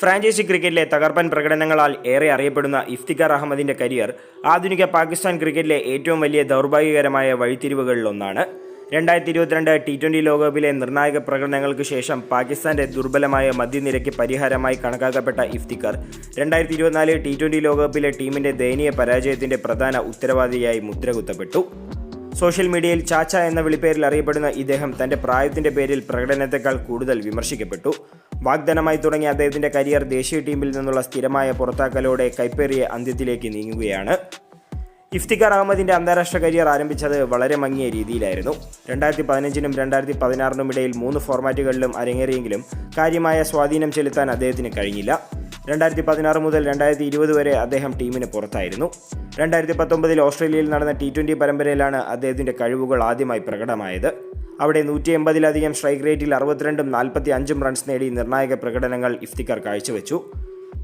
Franchise ക്രിക്കറ്റിലെ തകർപ്പൻ പ്രകടനങ്ങളാൽ ഏറെ അറിയപ്പെടുന്ന ഇഫ്തിഖാർ അഹമ്മദിന്റെ കരിയർ ആധുനിക പാകിസ്ഥാൻ ക്രിക്കറ്റിലെ ഏറ്റവും വലിയ ദൗർഭാഗ്യകരമായ വഴിത്തിരിവുകളിലൊന്നാണ് രണ്ടായിരത്തി ഇരുപത്തിരണ്ട് ടി ട്വന്റി ലോകകപ്പിലെ നിർണായക പ്രകടനങ്ങൾക്ക് ശേഷം പാകിസ്ഥാന്റെ ദുർബലമായ മധ്യനിരയ്ക്ക് പരിഹാരമായി കണക്കാക്കപ്പെട്ട ഇഫ്തിഖർ രണ്ടായിരത്തി ഇരുപത്തിനാല് ടി ട്വന്റി ലോകകപ്പിലെ ടീമിന്റെ ദയനീയ പരാജയത്തിന്റെ പ്രധാന ഉത്തരവാദിയായി മുദ്രകുത്തപ്പെട്ടു. സോഷ്യൽ മീഡിയയിൽ ചാച്ച എന്ന വിളിപ്പേരിൽ അറിയപ്പെടുന്ന ഇദ്ദേഹം തന്റെ പ്രായത്തിന്റെ പേരിൽ പ്രകടനത്തെക്കാൾ കൂടുതൽ വിമർശിക്കപ്പെട്ടു. വാഗ്ദാനമായി തുടങ്ങിയ അദ്ദേഹത്തിന്റെ കരിയർ ദേശീയ ടീമിൽ നിന്നുള്ള സ്ഥിരമായ പുറത്താക്കലോടെ കൈപ്പേറിയ അന്ത്യത്തിലേക്ക് നീങ്ങുകയാണ്. ഇഫ്തിഖാർ അഹമ്മദിന്റെ അന്താരാഷ്ട്ര കരിയർ ആരംഭിച്ചത് വളരെ മങ്ങിയ രീതിയിലായിരുന്നു. രണ്ടായിരത്തി പതിനഞ്ചിനും രണ്ടായിരത്തി പതിനാറിനും ഇടയിൽ മൂന്ന് ഫോർമാറ്റുകളിലും അരങ്ങേറിയെങ്കിലും കാര്യമായ സ്വാധീനം ചെലുത്താൻ അദ്ദേഹത്തിന് കഴിഞ്ഞില്ല. രണ്ടായിരത്തി പതിനാറ് മുതൽ രണ്ടായിരത്തി ഇരുപത് വരെ അദ്ദേഹം ടീമിന് പുറത്തായിരുന്നു. രണ്ടായിരത്തി പത്തൊമ്പതിൽ ഓസ്ട്രേലിയയിൽ നടന്ന ടി ട്വന്റി പരമ്പരയിലാണ് അദ്ദേഹത്തിന്റെ കഴിവുകൾ ആദ്യമായി പ്രകടമായത്. അവിടെ നൂറ്റി എൺപതിലധികം സ്ട്രൈക്ക് റേറ്റിൽ അറുപത്തിരണ്ടും നാൽപ്പത്തി അഞ്ചും റൺസ് നേടി നിർണായക പ്രകടനങ്ങൾ ഇഫ്തിക്കർ കാഴ്ചവെച്ചു.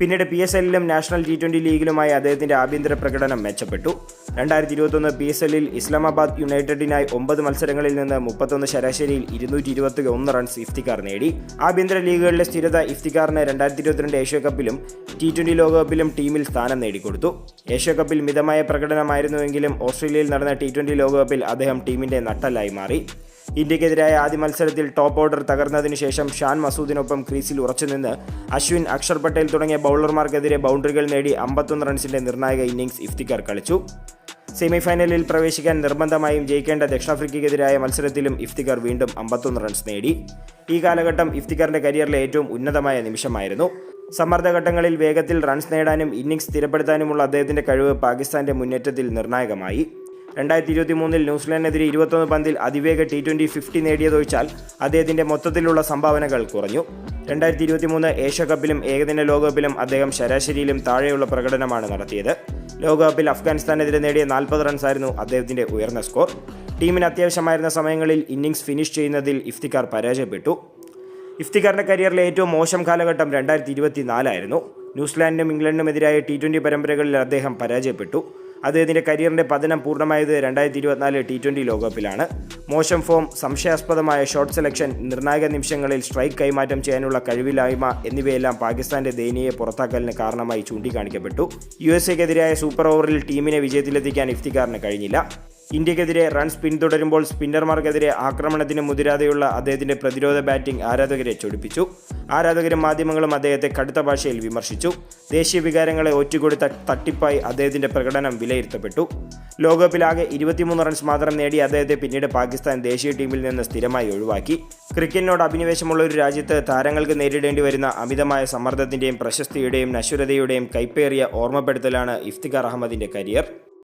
പിന്നീട് പി എസ് എല്ലിലും നാഷണൽ ടി ട്വന്റി ലീഗിലുമായി അദ്ദേഹത്തിന്റെ ആഭ്യന്തര പ്രകടനം മെച്ചപ്പെട്ടു. രണ്ടായിരത്തി ഇരുപത്തൊന്ന് പി എസ് എല്ലിൽ ഇസ്ലാമാബാദ് യുണൈറ്റഡിനായി ഒമ്പത് മത്സരങ്ങളിൽ നിന്ന് മുപ്പത്തൊന്ന് ശരാശരിയിൽ ഇരുന്നൂറ്റി ഇരുപത്തി ഒന്ന് റൺസ് ഇഫ്തിക്കാർ നേടി. ആഭ്യന്തര ലീഗുകളിലെ സ്ഥിരത ഇഫ്തിക്കാറിന് രണ്ടായിരത്തി ഇരുപത്തിരണ്ട് ഏഷ്യ കപ്പിലും ടി ട്വന്റി ലോകകപ്പിലും ടീമിൽ സ്ഥാനം നേടിക്കൊടുത്തു. ഏഷ്യ കപ്പിൽ മിതമായ പ്രകടനമായിരുന്നുവെങ്കിലും ഓസ്ട്രേലിയയിൽ നടന്ന ടി ട്വന്റി ലോകകപ്പിൽ അദ്ദേഹം ടീമിന്റെ നട്ടലായി മാറി. ഇന്ത്യക്കെതിരായ ആദ്യ മത്സരത്തിൽ ടോപ്പ് ഓർഡർ തകർന്നതിനു ശേഷം ഷാൻ മസൂദിനൊപ്പം ക്രീസിൽ ഉറച്ചുനിന്ന്. അശ്വിൻ അക്ഷർ പട്ടേൽ തുടങ്ങിയ ബൗളർമാർക്കെതിരെ ബൗണ്ടറികൾ നേടി അമ്പത്തൊന്ന് റൺസിന്റെ നിർണായക ഇന്നിംഗ്സ് ഇഫ്തിക്കാർ കളിച്ചു. സെമിഫൈനലിൽ പ്രവേശിക്കാൻ നിർബന്ധമായും ജയിക്കേണ്ട ദക്ഷിണാഫ്രിക്കയ്ക്കെതിരായ മത്സരത്തിലും ഇഫ്തിഖാർ വീണ്ടും അമ്പത്തൊന്ന് റൺസ് നേടി. ഈ കാലഘട്ടം ഇഫ്തിഖാറിന്റെ കരിയറിലെ ഏറ്റവും ഉന്നതമായ നിമിഷമായിരുന്നു. സമ്മർദ്ദഘട്ടങ്ങളിൽ വേഗത്തിൽ റൺസ് നേടാനും ഇന്നിംഗ്സ് സ്ഥിരപ്പെടുത്താനുമുള്ള അദ്ദേഹത്തിന്റെ കഴിവ് പാകിസ്ഥാന്റെ മുന്നേറ്റത്തിൽ നിർണായകമായി. രണ്ടായിരത്തി ഇരുപത്തി മൂന്നിൽ ന്യൂസിലാൻഡിനെതിരെ ഇരുപത്തൊന്ന് പന്തിൽ അതിവേഗ ടി ട്വന്റി ഫിഫ്റ്റി നേടിയതൊഴിച്ചാൽ അദ്ദേഹത്തിന്റെ മൊത്തത്തിലുള്ള സംഭാവനകൾ കുറഞ്ഞു. രണ്ടായിരത്തി ഇരുപത്തി മൂന്ന് ഏഷ്യാകപ്പിലും ഏകദിന ലോകകപ്പിലും അദ്ദേഹം ശരാശരിയിലും താഴെയുള്ള പ്രകടനമാണ് നടത്തിയത്. ലോകകപ്പിൽ അഫ്ഗാനിസ്ഥാനെതിരെ നേടിയ നാൽപ്പത് റൺസായിരുന്നു അദ്ദേഹത്തിന്റെ ഉയർന്ന സ്കോർ. ടീമിന് അത്യാവശ്യമായിരുന്ന സമയങ്ങളിൽ ഇന്നിംഗ്സ് ഫിനിഷ് ചെയ്യുന്നതിൽ ഇഫ്തിക്കാർ പരാജയപ്പെട്ടു. ഇഫ്തിഖാറിന്റെ കരിയറിലെ ഏറ്റവും മോശം കാലഘട്ടം രണ്ടായിരത്തി ഇരുപത്തി നാലായിരുന്നു ന്യൂസിലാൻഡിനും ഇംഗ്ലണ്ടിനുമെതിരായ ടി ട്വന്റി പരമ്പരകളിൽ അദ്ദേഹം പരാജയപ്പെട്ടു. അദ്ദേഹത്തിന്റെ കരിയറിന്റെ പതനം പൂർണമായത് രണ്ടായിരത്തി ഇരുപത്തിനാല് ടി ട്വന്റി ലോകകപ്പിലാണ്. മോശം ഫോം സംശയാസ്പദമായ ഷോട്ട് സെലക്ഷൻ നിർണായക നിമിഷങ്ങളിൽ സ്ട്രൈക്ക് കൈമാറ്റം ചെയ്യാനുള്ള കഴിവില്ലായ്മ എന്നിവയെല്ലാം പാകിസ്ഥാന്റെ ദയനീയ പുറത്താക്കലിന് കാരണമായി ചൂണ്ടിക്കാണിക്കപ്പെട്ടു. യു എസ് എക്കെതിരായ സൂപ്പർ ഓവറിൽ ടീമിനെ വിജയത്തിലെത്തിക്കാൻ ഇഫ്തിക്കാറിന് കഴിഞ്ഞില്ല. ഇന്ത്യക്കെതിരെ റൺസ് പിന്തുടരുമ്പോൾ സ്പിന്നർമാർക്കെതിരെ ആക്രമണത്തിന് മുതിരാതെയുള്ള അദ്ദേഹത്തിന്റെ പ്രതിരോധ ബാറ്റിംഗ് ആരാധകരെ ചൊടിപ്പിച്ചു. ആരാധകരും മാധ്യമങ്ങളും അദ്ദേഹത്തെ കടുത്ത ഭാഷയിൽ വിമർശിച്ചു. ദേശീയ വികാരങ്ങളെ ഒറ്റുകൂടി തട്ടിപ്പായി അദ്ദേഹത്തിന്റെ പ്രകടനം വിലയിരുത്തപ്പെട്ടു. ലോകകപ്പിലാകെ ഇരുപത്തിമൂന്ന് റൺസ് മാത്രം നേടി അദ്ദേഹത്തെ പിന്നീട് പാകിസ്ഥാൻ ദേശീയ ടീമിൽ നിന്ന് സ്ഥിരമായി ഒഴിവാക്കി. ക്രിക്കറ്റിനോട് അഭിനിവേശമുള്ള ഒരു രാജ്യത്ത് താരങ്ങൾക്ക് നേരിടേണ്ടി വരുന്ന അമിതമായ സമ്മർദ്ദത്തിന്റെയും പ്രശസ്തിയുടെയും നശ്വരതയുടെയും കൈപ്പേറിയ ഓർമ്മപ്പെടുത്തലാണ് ഇഫ്തിഖാർ അഹമ്മദിന്റെ കരിയർ.